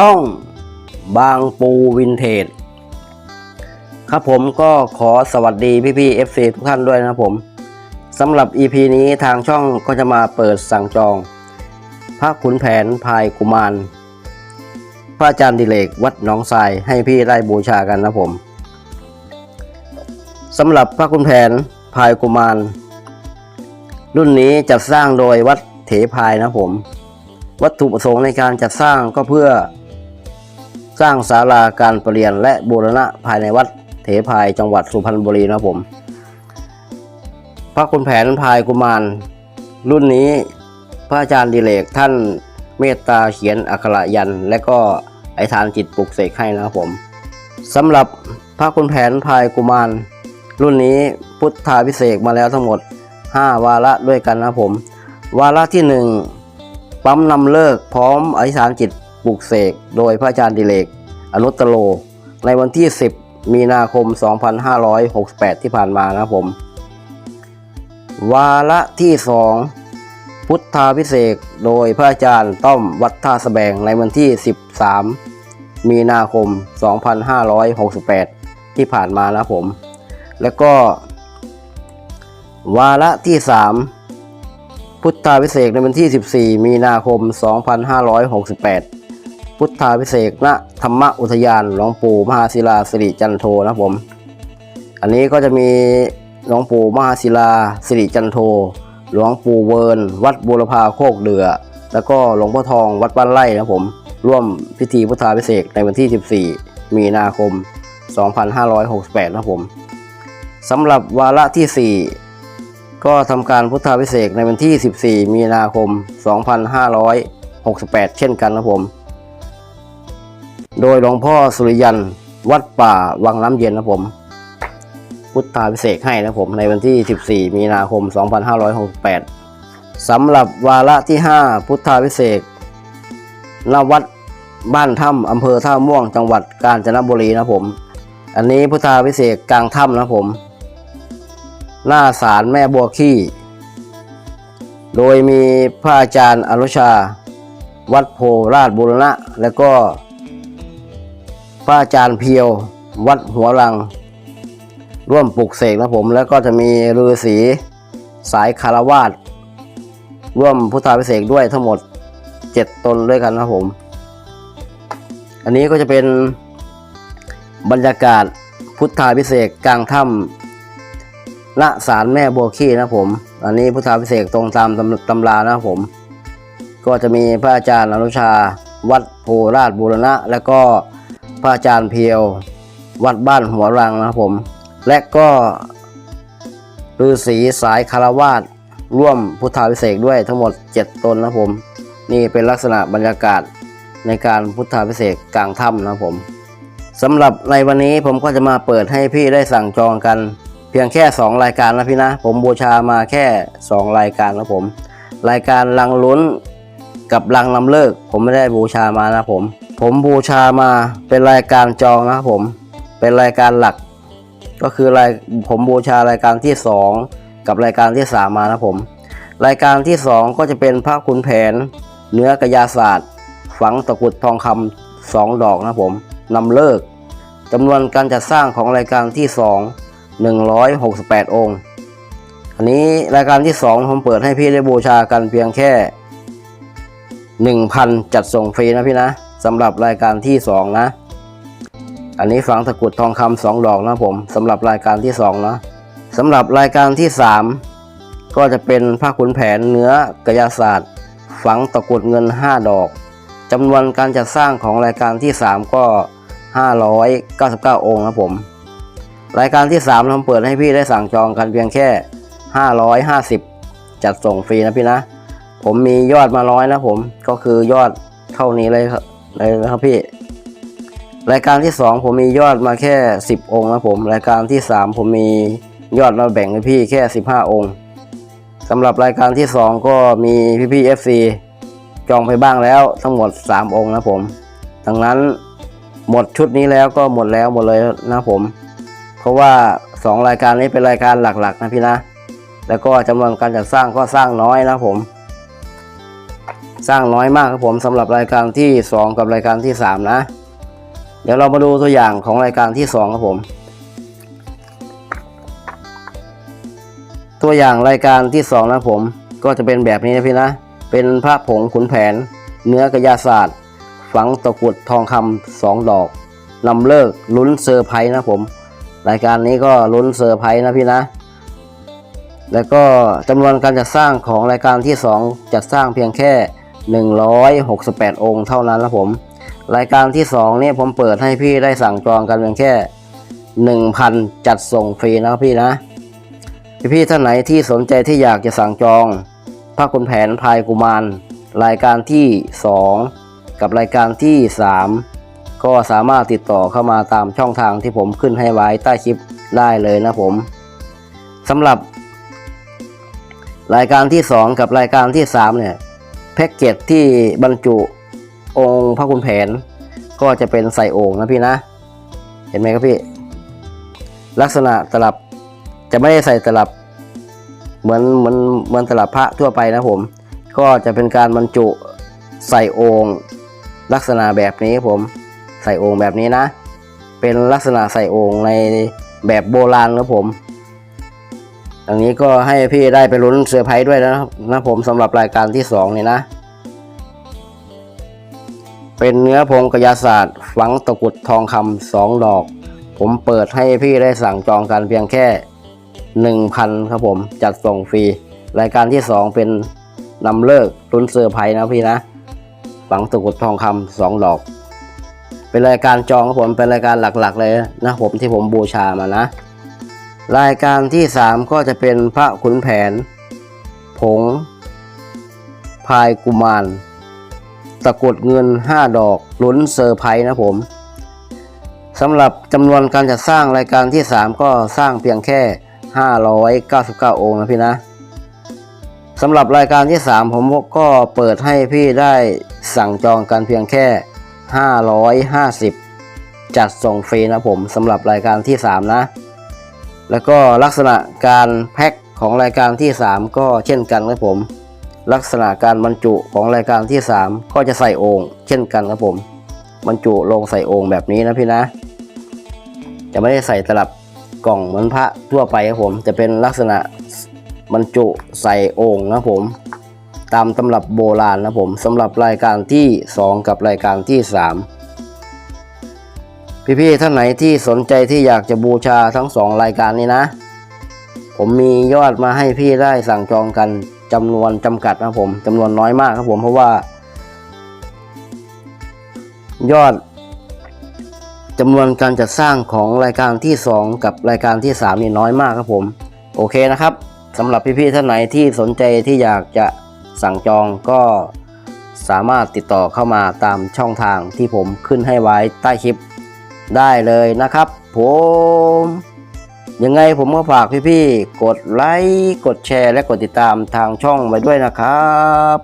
ช่องบางปูวินเทจครับผมก็ขอสวัสดีพี่พี่ๆ FC ทุกท่านด้วยนะครับผมสำหรับ EP นี้ทางช่องก็จะมาเปิดสั่งจอง พระขุนแผนพายกุมาร พระอาจารย์ดิเลกวัดหนองทรายให้พี่ได้บูชากันนะผมสำหรับพระขุนแผนพายกุมาร รุ่นนี้จัดสร้างโดยวัดเถพายนะผม วัตถุประสงค์ในการจัดสร้างก็เพื่อ สร้างศาลาการประเรียนและบูรณะภายในวัดเถพายจังหวัดสุพรรณบุรีนะครับผม พระคุณแผนพายกุมาร รุ่นนี้พระอาจารย์ดิเลกท่านเมตตาเขียนอักขระยัน และก็ไอฐานจิตปลุกเสกให้นะครับผมสำหรับพระคุณแผนพายกุมาร รุ่นนี้พุทธาพิเศษมาแล้วทั้งหมด 5 วาระด้วยกันนะผม วาระที่ 1 ปั๊มนำเลิกพร้อมไอธิษฐานจิต ปลุกเสกโดยพระอาจารย์ดิเลก อนุตตโล ในวันที่ 10 มีนาคม 2568 ที่ผ่านมานะครับผม วาระที่ 2 พุทธาพิเศษโดยพระอาจารย์ต้อมวัดท่าสแบงในวันที่ 13 มีนาคม 2568 ที่ผ่านมานะครับผม แล้วก็ วาระที่ 3พุทธาพิเศษในวันที่ 14 มีนาคม 2568 พุทธาพิเศษณธรรมอุทยานหลวงปู่มหาศิลาสิริจันโทนะผม อันนี้ก็จะมีหลวงปู่มหาศิลาสิริจันโท หลวงปู่เวิร์นวัดบูรพาโคกเดือ แล้วก็หลวงพ่อทองวัดบ้านไร่นะผม ร่วมพิธีพุทธาพิเศษในวันที่ 14 มีนาคม 2568 นะครับผมสำหรับวาระที่ 4 ก็ทำการพุทธาพิเศษในวันที่ 14 มีนาคม 2568 เช่นกันนะผม โดยหลวงพ่อสุริยันวัดป่าวังน้ำเย็นนะผม พุทธาพิเศษให้นะผมในวันที่ 14 มีนาคม 2568สำหรับวาระที่ 5 พุทธาพิเศษณวัดบ้านถ้ำอำเภอท่าม่วงจังหวัดกาญจนบุรีนะผม อันนี้พุทธาพิเศษกลางถ้ำนะผม หน้าศาลแม่บัวขี้ โดยมีพระอาจารย์อนุชา วัดโพราชบุรณะ แล้วก็ พระอาจารย์เพียว วัดหัวรัง ร่วมปลุกเสกนะผม แล้วก็จะมีฤาษีสายคารวาสร่วมพุทธาพิเศษด้วยทั้งหมด 7 ตนด้วยกันนะผม อันนี้ก็จะเป็นบรรยากาศพุทธาพิเศษกลางถ้ำณศาลแม่บัวขี้นะผม อันนี้พุทธาพิเศษตรงตามตำตำรานะผม ก็จะมีพระอาจารย์อนุชา วัดโพราชบูรณะ และก็ พระอาจารย์เพียว วัดบ้านหัวรังนะครับผม และก็ฤาษีสายคารวาสร่วมพุทธาพิเศษด้วยทั้งหมด 7 ตนนะผม นี่เป็นลักษณะบรรยากาศในการพุทธาพิเศษกลางถ้ำนะผมสำหรับในวันนี้ผมก็จะมาเปิดให้พี่ได้สั่งจองกัน เพียงแค่ 2 รายการนะพี่นะ ผมบูชามาแค่ 2 รายการนะผม รายการลังลุ้นกับลังลำเลิก ผมไม่ได้บูชามานะผม ผมบูชามาเป็นรายการจองนะครับผมเป็นรายการหลัก ก็คือรายผมบูชารายการที่ 2 กับรายการที่ 3 มานะผม รายการที่ 2 ก็จะเป็นพระขุนแผน เนื้อกระยาศาสตร์ ฝังตะกุดทองคำสองดอกนะผมนำเลิกจำนวนการจัดสร้างของรายการที่ 2 168 องค์ อันนี้รายการที่ 2 ผมเปิดให้พี่ได้บูชากันเพียงแค่ 1,000 จัดส่งฟรีนะพี่นะ สำหรับรายการที่ 2 นะ อันนี้ฝังตะกุดทองคำสองดอกนะผมสำหรับรายการที่2นะสำหรับรายการที่ 3 ก็จะเป็นผ้าขุนแผนเนื้อกยาศาสตร์ ฝังตะกุดเงิน 5 ดอกจำนวนการจัดสร้างของรายการที่ 3 ก็ 599 องค์นะผม รายการที่3เราเปิดให้พี่ได้สั่งจองกันเพียงแค่ 550 จัดส่งฟรีนะพี่นะ ผมมียอดมาร้อยนะผมก็คือยอดเท่านี้เลยครับ เลยนะครับพี่ รายการที่ 2 ผมมียอดมาแค่ 10 องค์นะผม รายการที่ 3 ผมมียอดมาแบ่งให้พี่แค่ 15 องค์สำหรับรายการที่ 2 ก็มีพี่พี่ๆ FC จองไปบ้างแล้วทั้งหมด 3 องค์นะผมดังนั้นหมดชุดนี้แล้วก็หมดแล้วหมดเลยนะผม เพราะว่า 2 รายการนี้เป็นรายการหลักๆนะพี่นะ แล้วก็จำนวนการจัดสร้างก็สร้างน้อยนะผม สร้างน้อยมากครับผมสำหรับรายการที่ 2 กับรายการที่ 3 นะ เดี๋ยวเรามาดูตัวอย่างของรายการที่ 2 ครับผม ตัวอย่างรายการที่ 2 นะผม ก็จะเป็นแบบนี้นะพี่นะ เป็นพระผงขุนแผน เนื้อกระยาศาสตร์ ฝังตะกรุดทองคำสองดอกนำเลิกลุ้นเซอร์ไพรส์นะผม รายการนี้ก็ลุ้นเซอร์ไพรส์นะพี่นะแล้วก็จำนวนการจัดสร้างของรายการที่ 2 จัดสร้างเพียงแค่ 168 องค์เท่านั้นนะผม รายการที่2เนี่ยผมเปิดให้พี่ได้สั่งจองกันเพียงแค่ 1,000 จัดส่งฟรีนะครับพี่นะพี่ท่านไหนที่สนใจที่อยากจะสั่งจองพระคุณแผนพายกุมาร รายการที่ 2 กับรายการที่ 3 ก็สามารถติดต่อเข้ามาตามช่องทางที่ผมขึ้นให้ไว้ใต้คลิปได้เลยนะผมสำหรับ รายการที่ 2 กับรายการที่ 3 เนี่ย แพ็กเกจที่บรรจุองค์พระคุณแผน ก็จะเป็นใส่โอ่งนะพี่นะ เห็นไหมครับพี่ ลักษณะตลับจะไม่ได้ใส่ตลับ เหมือนเหมือนเหมือนตลับพระทั่วไปนะผม ก็จะเป็นการบรรจุใส่โองลักษณะแบบนี้ผมใส่โองแบบนี้นะ เป็นลักษณะใส่โองในแบบโบราณนะผม อันนี้ก็ให้พี่ได้ไปลุ้นเซอร์ไพรส์ด้วยนะนะผมสำหรับรายการที่สองนี่นะ เป็นเนื้อผงกยาศาสตร์ ฝังตะกุดทองคำสองดอก ผมเปิดให้พี่ได้สั่งจองกันเพียงแค่หนึ่งพันครับผมจัดส่งฟรี รายการที่สองเป็นนำเลิกลุ้นเซอร์ไพรส์นะพี่นะ ฝังตะกุดทองคำสองดอก เป็นรายการจองครับผมเป็นรายการหลักๆ เลยนะผมที่ผมบูชามานะ รายการที่ 3 ก็จะเป็นพระขุนแผน ผง พายกุมาร ตะกรุดเงิน 5 ดอกลุ้นเซอร์ไพรส์นะผมสำหรับจำนวนการจัดสร้างรายการที่ 3 ก็สร้างเพียงแค่ 599 องค์นะพี่นะสำหรับรายการที่ 3 ผมก็เปิดให้พี่ได้สั่งจองกันเพียงแค่ 550 จัดส่งฟรีนะผมสำหรับรายการที่ 3 นะ แล้วก็ลักษณะการแพ็คของรายการที่ 3 ก็เช่นกันครับผม ลักษณะการบรรจุของรายการที่ 3 ก็จะใส่โอ่งเช่นกันครับผม บรรจุลงใส่โอ่งแบบนี้นะพี่นะ จะไม่ได้ใส่ตลับกล่องเหมือนพระทั่วไปครับผมจะเป็นลักษณะบรรจุใส่โอ่งนะผม ตามตำรับโบราณนะผมสำหรับรายการที่ 2 กับรายการที่ 3 พี่ๆท่านไหนที่สนใจที่อยากจะบูชาทั้งสองรายการนี้นะ ผมมียอดมาให้พี่ได้สั่งจองกันจำนวนจำกัดนะผมจำนวนน้อยมากครับผมเพราะว่า ยอดจำนวนการจัดสร้างของรายการที่ 2 กับรายการที่ 3 นี่น้อยมากครับผม โอเคนะครับสำหรับพี่ๆท่านไหนที่สนใจที่อยากจะสั่งจองก็สามารถติดต่อเข้ามาตามช่องทางที่ผมขึ้นให้ไว้ใต้คลิป ได้เลยนะครับผมยังไงผมก็ฝากพี่ๆกดไลค์ กดแชร์และกดติดตามทางช่องไว้ด้วยนะครับ